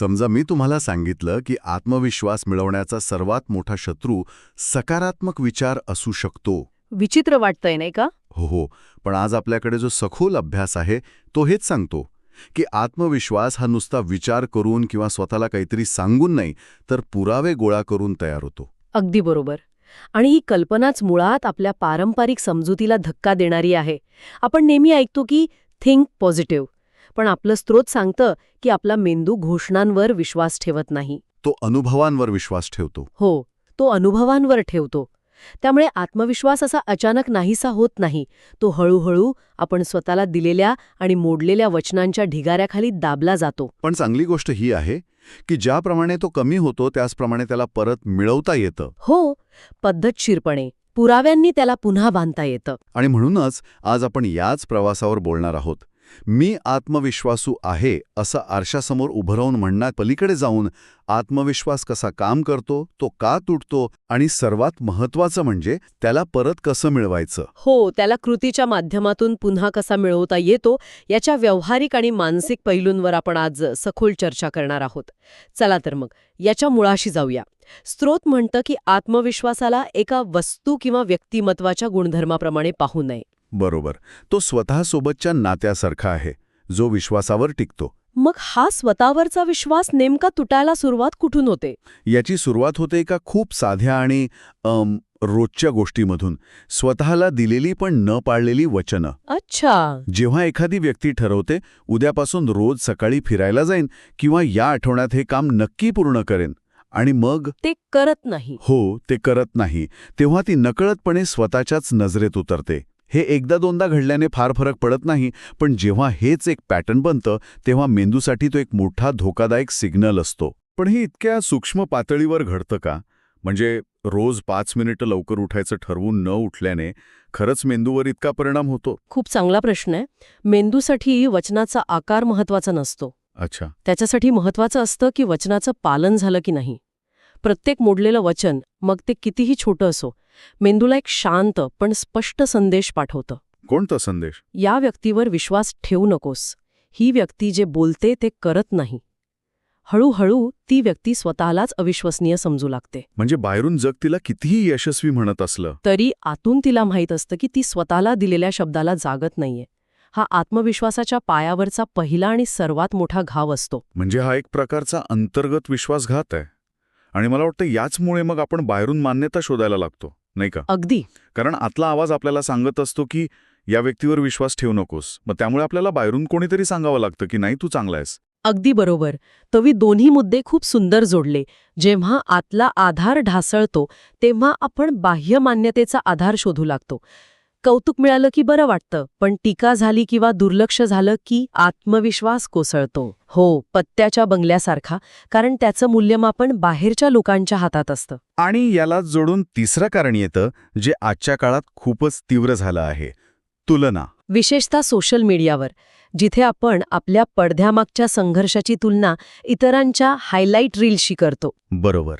समजा मी तुम्हाला सांगितलं की आत्मविश्वास मिळवण्याचा सर्वात मोठा शत्रू सकारात्मक विचार असू शकतो. विचित्र वाटतंय नाही का? हो हो. पण आज आपल्याकडे जो सखोल अभ्यास आहे तो हेच सांगतो की आत्मविश्वास हा नुसता विचार करून किंवा स्वतःला काहीतरी सांगून नाही तर पुरावे गोळा करून तयार होतो. अगदी बरोबर. आणि ही कल्पनाच मुळात आपल्या पारंपरिक समजुतीला धक्का देणारी आहे. आपण नेहमी ऐकतो की थिंक पॉझिटिव्ह. पण आपलं स्त्रोत सांगतं की आपला मेंदू घोषणांवर विश्वास ठेवत नाही. तो अनुभवांवर विश्वास ठेवतो. हो तो अनुभवांवर ठेवतो. त्यामुळे आत्मविश्वास असा अचानक नाहीसा होत नाही. तो हळूहळू आपण स्वतःला दिलेल्या आणि मोडलेल्या वचनांच्या ढिगाऱ्याखाली दाबला जातो. पण चांगली गोष्ट ही आहे की ज्याप्रमाणे तो कमी होतो त्याचप्रमाणे त्याला परत मिळवता येतं. हो पद्धतशीरपणे पुराव्यांनी त्याला पुन्हा बांधता येतं. आणि म्हणूनच आज आपण याच प्रवासावर बोलणार आहोत. मी आत्मविश्वासू आहे असं आरशासमोर उभं राहून म्हणणार पलीकडे जाऊन आत्मविश्वास कसा काम करतो तो का तुटतो आणि सर्वात महत्वाचं म्हणजे त्याला परत कसं मिळवायचं? हो त्याला कृतीच्या माध्यमातून पुन्हा कसा मिळवता येतो याच्या व्यावहारिक आणि मानसिक पैलूंवर आपण आज सखोल चर्चा करणार आहोत. चला तर मग याच्या मुळाशी जाऊया. स्त्रोत म्हणतं की आत्मविश्वासाला एका वस्तू किंवा व्यक्तिमत्वाच्या गुणधर्माप्रमाणे पाहू नये. बरोबर. तो स्वतःसोबतच्या नात्यासारखा आहे जो विश्वासावर टिकतो. मग हा स्वतःवरचा विश्वास नेमका तुटायला सुरुवात कुठून होते? याची सुरुवात होते एका खूप साध्या आणि रोजच्या गोष्टीमधून. स्वतःला दिलेली पण न पाळलेली वचनं. अच्छा. जेव्हा एखादी व्यक्ती ठरवते उद्यापासून रोज सकाळी फिरायला जाईन किंवा या आठवड्यात हे काम नक्की पूर्ण करेन आणि मग? ते करत नाही. हो ते करत नाही. तेव्हा ती नकळतपणे स्वतःच्याच नजरेत उतरते. हे एकदा दोनदा घडल्याने फार फरक पडत नाही पण जेव्हा हेच एक पॅटर्न बनतं तेव्हा मेंदूसाठी तो एक मोठा धोकादायक सिग्नल असतो. पण हे इतक्या सूक्ष्म पातळीवर घडतं का? म्हणजे रोज पाच मिनिटं लवकर उठायचं ठरवून न उठल्याने खरंच मेंदूवर इतका परिणाम होतो? खूप चांगला प्रश्न आहे. मेंदूसाठी वचनाचा आकार महत्त्वाचा नसतो. अच्छा. त्याच्यासाठी महत्वाचं असतं की वचनाचं पालन झालं की नाही. प्रत्येक मोडलेलं वचन मग ते कितीही छोटं असो मेंदूला एक शांत पण स्पष्ट संदेश पाठवतं. कोणता संदेश? या व्यक्तीवर विश्वास ठेवू नकोस. ही व्यक्ती जे बोलते ते करत नाही. हळूहळू ती व्यक्ती स्वतःलाच अविश्वसनीय समजू लागते. म्हणजे बाहेरून जग तिला कितीही यशस्वी म्हणत असलं. तरी आतून तिला माहीत असतं की ती स्वतःला दिलेल्या शब्दाला जागत नाहीये. हा आत्मविश्वासाच्या पायावरचा पहिला आणि सर्वात मोठा घाव असतो. म्हणजे हा एक प्रकारचा अंतर्गत विश्वासघात आहे. आणि मला वाटतं याचमुळे मग आपण बाहेरून मान्यता शोधायला लागतो नाही का? अगदी. कारण आतला आवाज आपल्याला सांगत असतो की या व्यक्तीवर विश्वास ठेवू नकोस. मग त्यामुळे आपल्याला बाहेरून कोणीतरी सांगावं लागतं की नाही तू चांगला आहेस. अगदी बरोबर. तवी दोन्ही मुद्दे खूप सुंदर जोडले. जेव्हा आतला आधार ढासळतो तेव्हा आपण बाह्य मान्यतेचा आधार शोधू लागतो. कौतुक मिळालं की बरं वाटतं पण टीका झाली किंवा दुर्लक्ष झालं की आत्मविश्वास कोसळतो. हो पत्त्याच्या बंगल्यासारखा कारण त्याचं मूल्यमापन बाहेरच्या लोकांच्या हातात असतं. आणि याला जोडून तिसरं कारण येतं जे आजच्या काळात खूपच तीव्र झालं आहे तुलना. विशेषतः सोशल मीडियावर जिथे आपण आपल्या पडद्यामागच्या संघर्षाची तुलना इतरांच्या हायलाईट रीलशी करतो. बरोबर.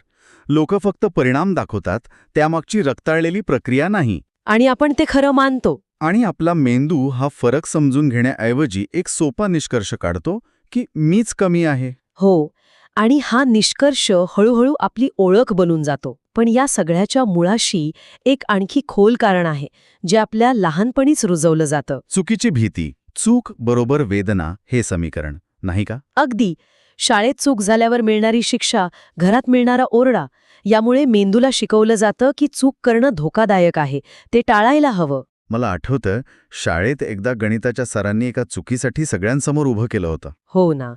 लोक फक्त परिणाम दाखवतात त्यामागची रक्ताळलेली प्रक्रिया नाही. आणि आपण ते खरं मानतो. आणि आपला मेंदू हा फरक समजून घेण्याऐवजी एक सोपा निष्कर्ष काढतो की मीच कमी आहे. हो आणि हा निष्कर्ष हळूहळू आपली ओळख बनून जातो. पण या सगळ्याच्या मुळाशी एक आणखी खोल कारण आहे जे आपल्या लहानपणीच रुजवलं जातं. चुकीची भीती चूक बरोबर वेदना हे समीकरण नाही का? अगदी. शाळेत चूक झाल्यावर मिळणारी शिक्षा घरात मिळणारा ओरडा यामुळे मेंदूला शिकवलं जातं की चूक करणं धोकादायक आहे. ते टाळायला हवं. मला आठवतं शाळेत एकदा गणिताच्या सरांनी एका चुकीसाठी सगळ्यांसमोर उभं केलं होतं. हो ना.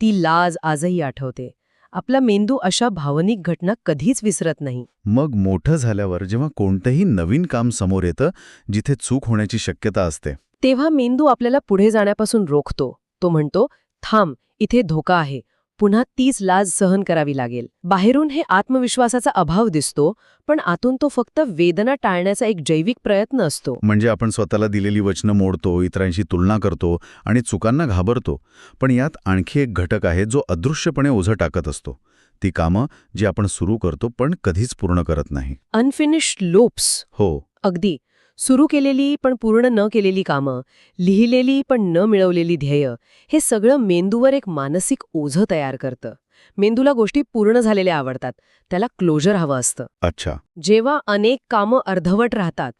ती लाज आजही आठवते. आपला मेंदू अशा भावनिक घटना कधीच विसरत नाही. मग मोठं झाल्यावर जेव्हा कोणतंही नवीन काम समोर येतं जिथे चूक होण्याची शक्यता असते. तेव्हा मेंदू आपल्याला पुढे जाण्यापासून रोखतो. तो म्हणतो थांब इथे धोका आहे. पुन्हा तीच लाज सहन करावी लागेल. बाहेरून हे आत्मविश्वासाचा अभाव दिसतो पण आतून तो फक्त वेदना टाळण्याचा एक जैविक प्रयत्न असतो. म्हणजे आपण स्वतःला दिलेली वचनं मोडतो इतरांशी तुलना करतो आणि चुकांना घाबरतो. पण यात आणखी एक घटक आहे जो अदृश्यपणे ओझं टाकत असतो. ती कामं जी आपण सुरू करतो पण कधीच पूर्ण करत नाही. अनफिनिश्ड लोप्स हो. अगदी. सुरू केलेली पण पूर्ण न केलेली कामं लिहिलेली पण न मिळवलेली ध्येय हे सगळं मेंदूवर एक मानसिक ओझं तयार करतं. मेंदूला गोष्टी पूर्ण झालेल्या आवडतात त्याला क्लोजर हवं असतं. अच्छा. जेव्हा अनेक कामं अर्धवट राहतात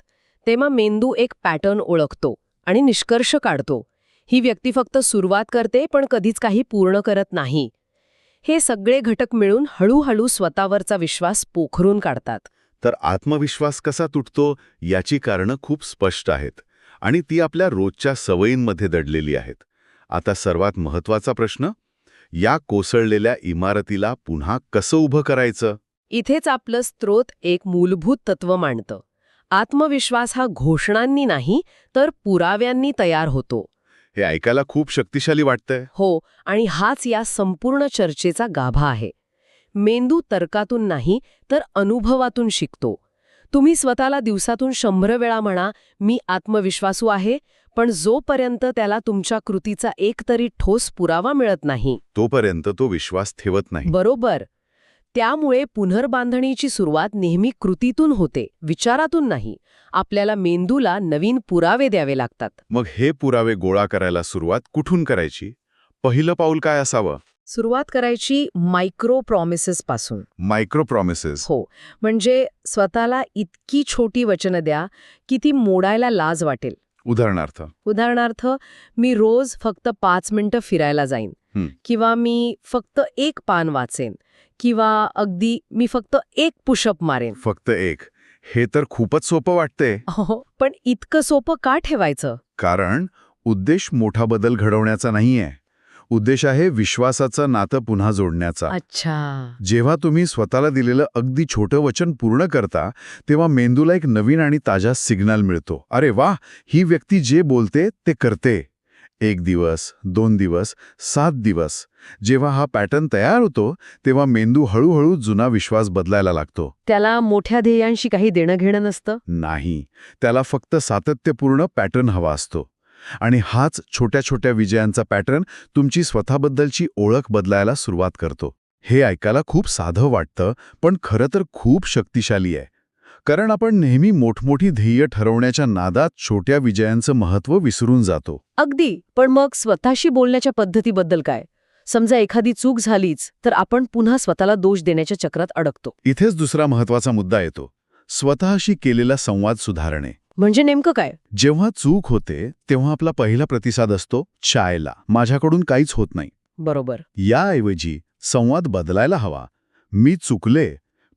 तेव्हा मेंदू एक पॅटर्न ओळखतो आणि निष्कर्ष काढतो. ही व्यक्ती फक्त सुरुवात करते पण कधीच काही पूर्ण करत नाही. हे सगळे घटक मिळून हळूहळू स्वतःवरचा विश्वास पोखरून काढतात. तर आत्मविश्वास कसा तुटतो याची कारणं खूप स्पष्ट आहेत आणि ती आपल्या रोजच्या सवयींमध्ये दडलेली आहेत. आता सर्वात महत्त्वाचा प्रश्न या कोसळलेल्या इमारतीला पुन्हा कसं उभं करायचं? इथेच आपलं स्त्रोत एक मूलभूत तत्व मांडतं. आत्मविश्वास हा घोषणांनी नाही तर पुराव्यांनी तयार होतो. हे ऐकायला खूप शक्तिशाली वाटतंय. हो आणि हाच या संपूर्ण चर्चेचा गाभा आहे. मेंदू तर्कातून नाही तर अनुभवातून शिकतो. तुम्ही स्वतःला दिवसातून शंभर वेळा म्हणा मी आत्मविश्वासू आहे पण जोपर्यंत त्याला तुमच्या कृतीचा एकतरी ठोस पुरावा मिळत नाही. तोपर्यंत तो विश्वास ठेवत नाही. बरोबर. त्यामुळे पुनर्बांधणीची सुरुवात नेहमी कृतीतून होते विचारातून नाही. आपल्याला मेंदूला नवीन पुरावे द्यावे लागतात. मग हे पुरावे गोळा करायला सुरुवात कुठून करायची? पहिलं पाऊल काय असावं? सुरुवात करायची मायक्रो प्रॉमिसेस पासून. मायक्रो प्रॉमिसेस हो. म्हणजे स्वतःला इतकी छोटी वचनं द्या की ती मोडायला लाज वाटेल. उदाहरणार्थ. उदाहरणार्थ मी रोज फक्त पाच मिनिटं फिरायला जाईन हं. किंवा मी फक्त एक पान वाचेन किंवा अगदी मी फक्त एक पुशअप मारेन. फक्त एक. हे तर खूपच सोपं वाटते हो. पण इतकं सोपं का ठेवायचं? कारण उद्देश मोठा बदल घडवण्याचा नाहीये. उद्देश आहे विश्वासाचं नातं पुन्हा जोडण्याचा. अच्छा. जेव्हा तुम्ही स्वतःला दिलेलं अगदी छोटं वचन पूर्ण करता तेव्हा मेंदूला एक नवीन आणि ताजा सिग्नल मिळतो. अरे वा ही व्यक्ती जे बोलते ते करते. एक दिवस दोन दिवस सात दिवस. जेव्हा हा पॅटर्न तयार होतो तेव्हा मेंदू हळूहळू जुना विश्वास बदलायला लागतो. त्याला मोठ्या ध्येयांशी काही देणं घेणं नसतं? नाही. त्याला फक्त सातत्यपूर्ण पॅटर्न हवा असतो. आणि हाच छोट्या छोट्या विजयांचा पॅटर्न तुमची स्वतःबद्दलची ओळख बदलायला सुरुवात करतो. हे ऐकायला खूप साधं वाटतं पण खरं तर खूप शक्तिशाली आहे. कारण आपण नेहमी मोठमोठी ध्येय ठरवण्याच्या नादात छोट्या विजयांचं महत्त्व विसरून जातो. अगदी. पण मग स्वतःशी बोलण्याच्या पद्धतीबद्दल काय? समजा एखादी चूक झालीच तर आपण पुन्हा स्वतःला दोष देण्याच्या चक्रात अडकतो. इथेच दुसरा महत्त्वाचा मुद्दा येतो. स्वतःशी केलेला संवाद सुधारणे. म्हणजे नेमकं काय? जेव्हा चूक होते तेव्हा आपला पहिला प्रतिसाद असतो चायला. माझ्याकडून काहीच होत नाही. बरोबर. याऐवजी संवाद बदलायला हवा. मी चुकले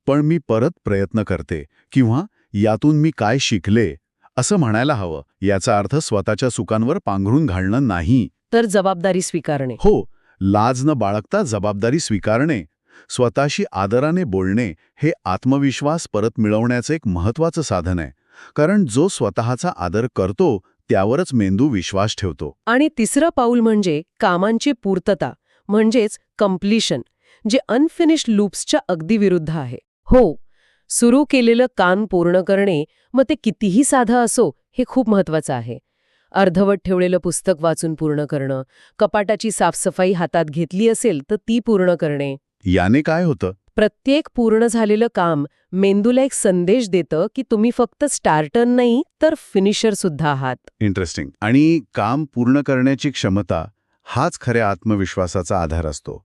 पण मी परत प्रयत्न करते किंवा यातून मी काय शिकले असं म्हणायला हवं याचा अर्थ स्वतःच्या चुकांवर पांघरून घालणं नाही. तर जबाबदारी स्वीकारणे. हो लाज न बाळगता जबाबदारी स्वीकारणे स्वतःशी आदराने बोलणे हे आत्मविश्वास परत मिळवण्याचं एक महत्वाचं साधन आहे. कारण जो स्वतःचा आदर करतो त्यावरच मेंदू विश्वास ठेवतो. आणि तिसरं पाऊल म्हणजे कामांची पूर्तता म्हणजेच कम्प्लिशन जे अनफिनिश्ड लूप्सच्या अगदी विरुद्ध आहे. हो सुरू केलेलं काम पूर्ण करणे मग ते कितीही साधं असो हे खूप महत्वाचं आहे. अर्धवट ठेवलेलं पुस्तक वाचून पूर्ण करणं कपाटाची साफसफाई हातात घेतली असेल तर ती पूर्ण करणे. याने काय होतं? प्रत्येक पूर्ण झालेलं काम मेंदूला एक संदेश देतं की तुम्ही फक्त स्टार्टर नाही तर फिनिशर सुद्धा आहात. इंटरेस्टिंग आणि काम पूर्ण करण्याची क्षमता हाच खऱ्या आत्मविश्वासाचा आधार असतो.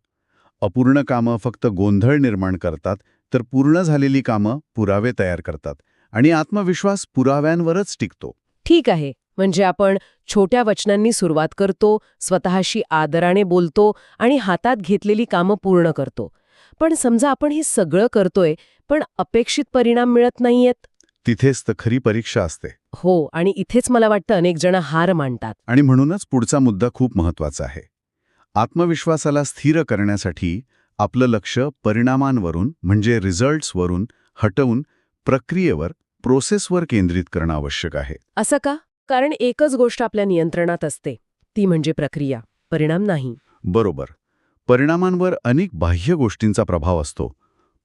अपूर्ण कामं फक्त गोंधळ निर्माण करतात तर पूर्ण झालेली कामं पुरावे तयार करतात आणि आत्मविश्वास पुराव्यांवरच टिकतो. ठीक आहे. म्हणजे आपण छोट्या वचनांनी सुरुवात करतो स्वतःशी आदराने बोलतो आणि हातात घेतलेली कामं पूर्ण करतो. पण समजा आपण हे सगळं करतोय पण अपेक्षित परिणाम मिळत नाहीयेत? तिथेच तर खरी परीक्षा असते. हो आणि इथेच मला वाटतं अनेक जण हार मानतात. आणि म्हणूनच पुढचा मुद्दा खूप महत्त्वाचा आहे. आत्मविश्वासाला स्थिर करण्यासाठी आपलं लक्ष परिणामांवरून म्हणजे रिझल्ट्सवरून हटवून प्रक्रियेवर प्रोसेसवर केंद्रित करणं आवश्यक आहे. असं का? कारण एकच गोष्ट आपल्या नियंत्रणात असते ती म्हणजे प्रक्रिया परिणाम नाही. बरोबर. परिणामांवर अनेक बाह्य गोष्टींचा प्रभाव असतो.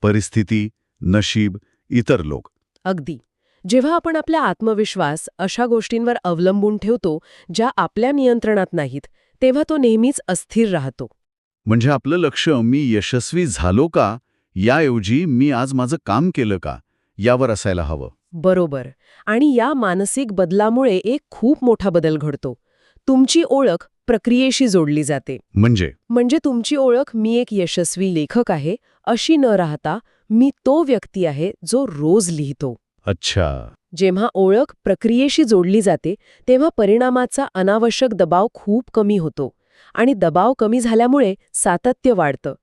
परिस्थिती नशीब इतर लोक. अगदी. जेव्हा आपण आपला आत्मविश्वास अशा गोष्टींवर अवलंबून ठेवतो ज्या आपल्या नियंत्रणात नाहीत तेव्हा तो नेहमीच अस्थिर राहतो. म्हणजे आपलं लक्ष मी यशस्वी झालो का याऐवजी मी आज माझं काम केलं का यावर असायला हवं. बरोबर. आणि या मानसिक बदलामुळे एक खूप मोठा बदल घडतो. तुमची ओळख प्रक्रियेशी जोडली जाते. म्हणजे? म्हणजे तुमची ओळख मी एक यशस्वी लेखक आहे अशी न राहता मी तो व्यक्ती आहे जो रोज लिहितो. अच्छा. जेव्हा ओळख प्रक्रियेशी जोडली जाते तेव्हा परिणामाचा अनावश्यक दबाव खूप कमी होतो आणि दबाव कमी झाल्यामुळे सातत्य वाढतं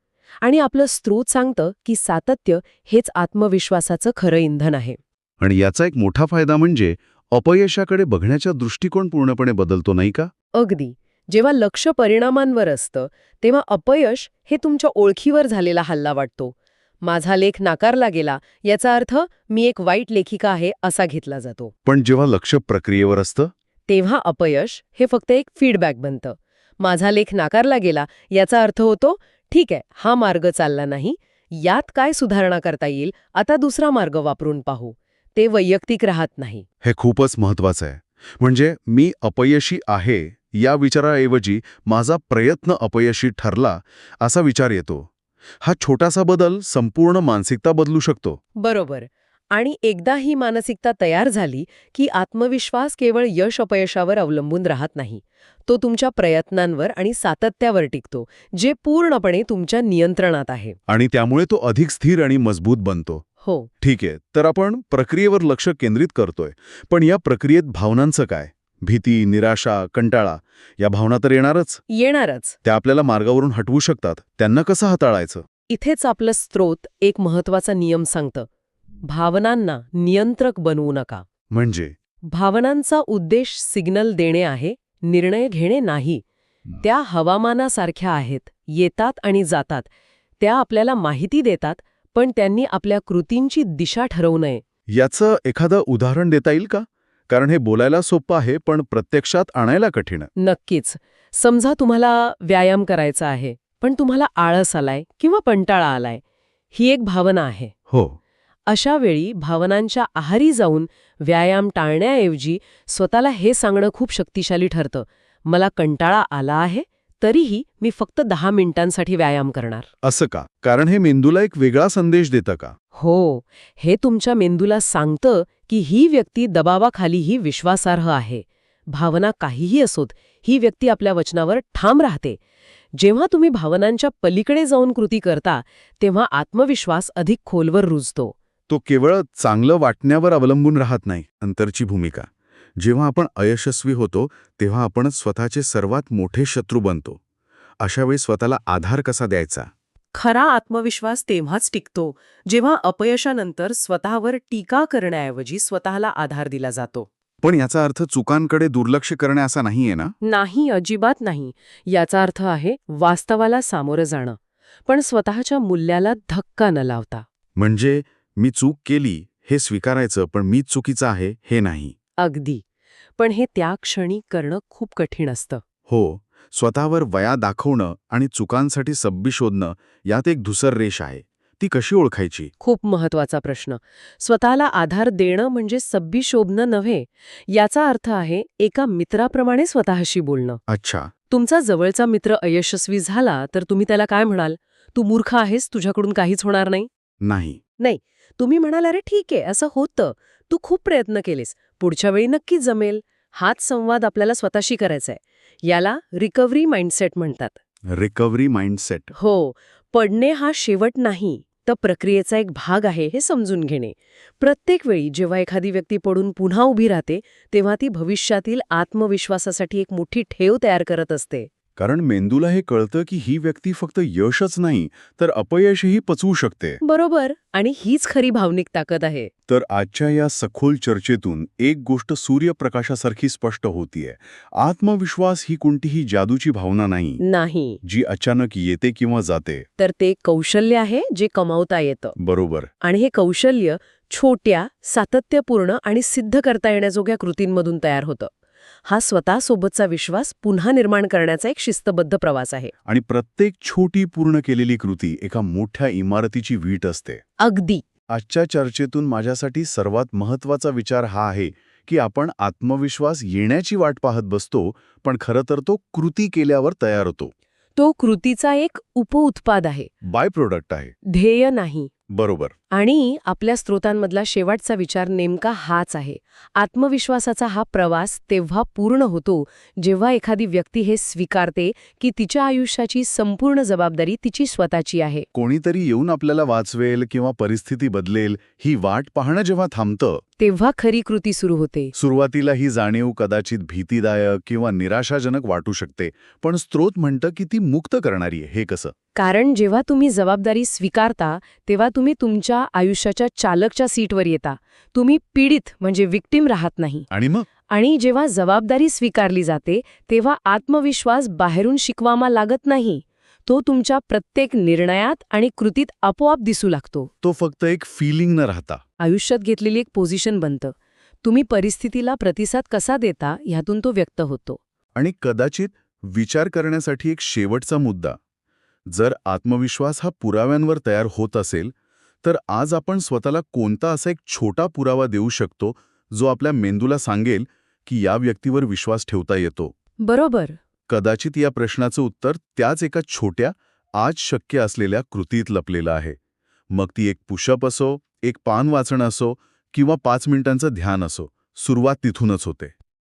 आणि आपलं स्त्रोत सांगतं की सातत्य हेच आत्मविश्वासाचं खरं इंधन आहे. आणि याचा एक मोठा फायदा म्हणजे अपयशाकडे बघण्याचा दृष्टिकोन पूर्णपणे बदलतो नाही का? अगदी. जेव्हा लक्ष परिणामांवर असतं तेव्हा अपयश हे तुमच्या ओळखीवर झालेला हल्ला वाटतो. माझा लेख नाकारला गेला याचा अर्थ मी एक वाईट लेखिका आहे असा घेतला जातो. पण जेव्हा लक्ष प्रक्रियेवर असतं? तेव्हा अपयश हे फक्त एक फीडबॅक बनतं. माझा लेख नाकारला गेला याचा अर्थ होतो ठीक आहे हा मार्ग चालला नाही यात काय सुधारणा करता येईल आता दुसरा मार्ग वापरून पाहू. ते वैयक्तिक राहत नाही. हे खूपच महत्वाचं आहे. म्हणजे मी अपयशी आहे या विचाराऐवजी माझा प्रयत्न अपयशी ठरला असा विचार येतो. हा छोटासा बदल संपूर्ण मानसिकता बदलू शकतो. बरोबर. आणि एकदा ही मानसिकता तयार झाली की आत्मविश्वास केवळ यश अपयशावर अवलंबून राहत नाही. तो तुमच्या प्रयत्नांवर आणि सातत्यावर टिकतो जे पूर्णपणे तुमच्या नियंत्रणात आहे. आणि त्यामुळे तो अधिक स्थिर आणि मजबूत बनतो. हो. ठीक आहे तर आपण प्रक्रियेवर लक्ष केंद्रित करतोय. पण या प्रक्रियेत भावनांचं काय? भीती निराशा कंटाळा या भावना तर येणारच. येणारच. त्या आपल्याला मार्गावरून हटवू शकतात. त्यांना कसं हाताळायचं? इथेच आपलं स्त्रोत एक महत्त्वाचा नियम सांगतं. भावनांना नियंत्रक बनवू नका. म्हणजे? भावनांचा उद्देश सिग्नल देणे आहे निर्णय घेणे नाही. त्या हवामानासारख्या आहेत येतात आणि जातात. त्या आपल्याला माहिती देतात पण त्यांनी आपल्या कृतींची दिशा ठरवू नये. याचं एखादं उदाहरण देता येईल का? कारण हे बोलायला सोपं आहे पण प्रत्यक्षात आणायला कठीण. नक्कीच. समजा तुम्हाला व्यायाम करायचा आहे पण तुम्हाला आळस आलाय किंवा कंटाळा आलाय ही एक भावना आहे. हो. अशा वेळी भावनांच्या आहारी जाऊन व्यायाम टाळण्याऐवजी स्वतःला हे सांगणं खूप शक्तिशाली ठरतं. मला कंटाळा आला आहे तरीही मी फक्त दहा मिनिटांसाठी व्यायाम करणार. असं का? कारण हे मेंदूला एक वेगळा संदेश देतं का? हो. हे तुमच्या मेंदूला सांगतं की ही व्यक्ती दबावाखालीही विश्वासार्ह आहे. भावना काहीही असोत ही व्यक्ती आपल्या वचनावर ठाम राहते. जेव्हा तुम्ही भावनांच्या पलीकडे जाऊन कृती करता तेव्हा आत्मविश्वास अधिक खोलवर रुजतो. तो केवळ चांगलं वाटण्यावर अवलंबून राहत नाही अंतरची भूमिका. जेव्हा आपण अयशस्वी होतो तेव्हा आपण स्वतःचे सर्वात मोठे शत्रू बनतो. अशावेळी स्वतःला आधार कसा द्यायचा? खरा आत्मविश्वास तेव्हाच टिकतो जेव्हा अपयशानंतर स्वतःवर टीका करण्याऐवजी स्वतःला आधार दिला जातो. पण याचा अर्थ चुकांकडे दुर्लक्ष करणे असा नाहीये ना? नाही अजिबात नाही. याचा अर्थ आहे वास्तवाला सामोरं जाणं. पण स्वतःच्या मूल्याला धक्का न लावता. म्हणजे मी चूक केली हे स्वीकारायचं पण मीच चुकीचं आहे हे नाही. अगदी. पण हे त्या क्षणी करणं खूप कठीण असतं. हो स्वतःवर वया दाखवणं आणि चुकांसाठी सब्बी शोधणं यात एक धुसर रेष आहे. ती कशी ओळखायची? खूप महत्त्वाचा प्रश्न. स्वतःला आधार देणं म्हणजे सब्बी शोभणं नव्हे याचा अर्थ आहे एका मित्राप्रमाणे स्वतःशी बोलणं. अच्छा. तुमचा जवळचा मित्र अयशस्वी झाला तर तुम्ही त्याला काय म्हणाल? तू मूर्ख आहेस तुझ्याकडून काहीच होणार नाही. नाही. तुम्ही म्हणाल अरे ठीक आहे असं होतं. तू खूप प्रयत्न केलेस. पुढच्या वेळी नक्कीच जमेल. हाच संवाद आपल्याला स्वतःशी करायचा आहे याला रिकव्हरी माइंडसेट म्हणतात. रिकव्हरी माइंडसेट हो पडणे हा शेवट नाही तर प्रक्रियेचा एक भाग आहे हे समजून घेणे. प्रत्येक वेळी जेव्हा एखादी व्यक्ती पडून पुन्हा उभी राहते तेव्हा ती भविष्यातील आत्मविश्वासासाठी एक मोठी ठेव तयार करत असते. कारण मेंदूला हे कळतं की ही व्यक्ती फक्त यशच नाही तर अपयशही पचवू शकते. बरोबर आणि हीच खरी भावनिक ताकद आहे. तर आजच्या या सखोल चर्चेतून एक गोष्ट सूर्यप्रकाशासारखी स्पष्ट होतीये. आत्मविश्वास ही कोणतीही जादूची भावना नाही. नाही. जी अचानक येते किंवा जाते. तर ते कौशल्य आहे जे कमावता येतं. बरोबर. आणि हे कौशल्य छोट्या सातत्यपूर्ण आणि सिद्ध करता येण्याजोग्या कृतींमधून तयार होतं. हा स्वतःसोबतचा विश्वास पुन्हा निर्माण करण्याचा एक शिस्तबद्ध प्रवास आहे. आणि प्रत्येक छोटी पूर्ण केलेली कृती एका मोठ्या इमारतीची वीट असते. अगदी. आजच्या चर्चेतून माझ्यासाठी सर्वात महत्त्वाचा विचार हा आहे की आपण आत्मविश्वास येण्याची वाट पाहत बसतो पण खरं तर तो कृती केल्यावर तयार होतो. तो कृतीचा एक उपउत्पाद आहे. बाय प्रोडक्ट आहे. ध्येय नाही. बरोबर. आणि आपल्या स्रोतांमधला शेवटचा विचार नेमका हाच आहे. आत्मविश्वासाचा हा प्रवास तेव्हा पूर्ण होतो जेव्हा एखादी व्यक्ती हे स्वीकारते की तिच्या आयुष्याची संपूर्ण जबाबदारी तिची स्वतःची आहे. कोणीतरी येऊन आपल्याला वाचवेल किंवा परिस्थिती बदलेल ही वाट पाहणं जेव्हा थांबतं तेव्हा खरी कृती सुरू होते. सुरुवातीला ही जाणीव कदाचित भीतीदायक किंवा निराशाजनक वाटू शकते पण स्त्रोत म्हणतं की ती मुक्त करणारी आहे. हे कसं? कारण जेव्हा तुम्ही जबाबदारी स्वीकारता तेव्हा तुम्ही तुमच्या आयुष्याच्या चालकच्या सीटवर येता. तुम्ही पीडित म्हणजे विक्टीम राहत नाही. आणि मग? आणि जेव्हा जबाबदारी स्वीकारली जाते तेव्हा आत्मविश्वास बाहेरून शिकवामा लागत नाही. तो तुमच्या प्रत्येक निर्णयात आणि कृतीत आपोआप दिसू लागतो. तो फक्त एक फिलिंग न राहता. आयुष्यात घेतलेली एक पोझिशन बनतं. तुम्ही परिस्थितीला प्रतिसाद कसा देता ह्यातून तो व्यक्त होतो. आणि कदाचित विचार करण्यासाठी एक शेवटचा मुद्दा. जर आत्मविश्वास हा पुराव्यांवर तयार होत असेल तर आज आपण स्वतःला कोणता असा एक छोटा पुरावा देऊ शकतो जो आपल्या मेंदूला सांगेल की या व्यक्तीवर विश्वास ठेवता येतो? बरोबर. कदाचित या प्रश्नाचं उत्तर त्याच एका छोट्या आज शक्य असलेल्या कृतीत लपलेलं आहे. मग ती एक पुशअप असो एक पान वाचणं असो किंवा पाच मिनिटांचं ध्यान असो सुरुवात तिथूनच होते.